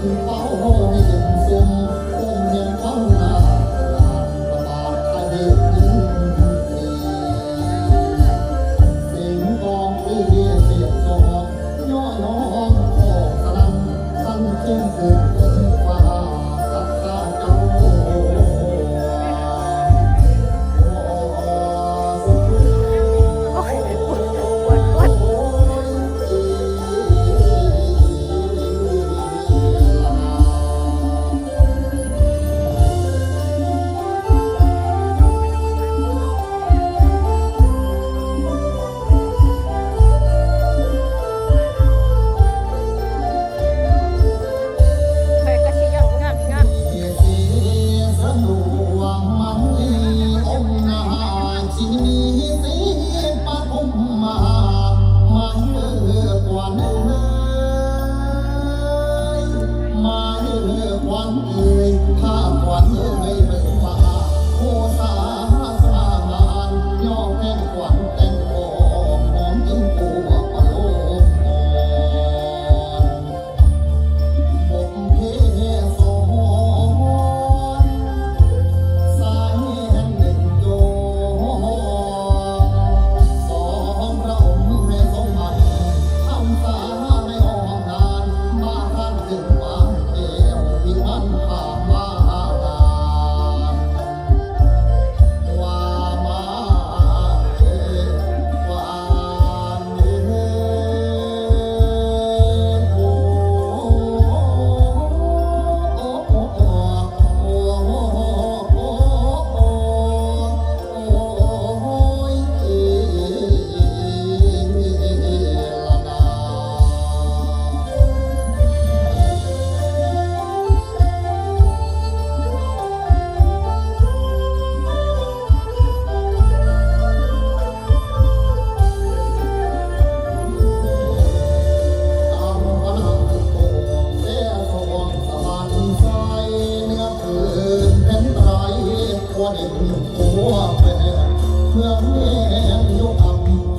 โอ้ เอ่ยภาพวันเอ่ยเรื่องฟ้าโคสา ว่าได้ถูกหัวแปรเพื่อแม่ยุคอำ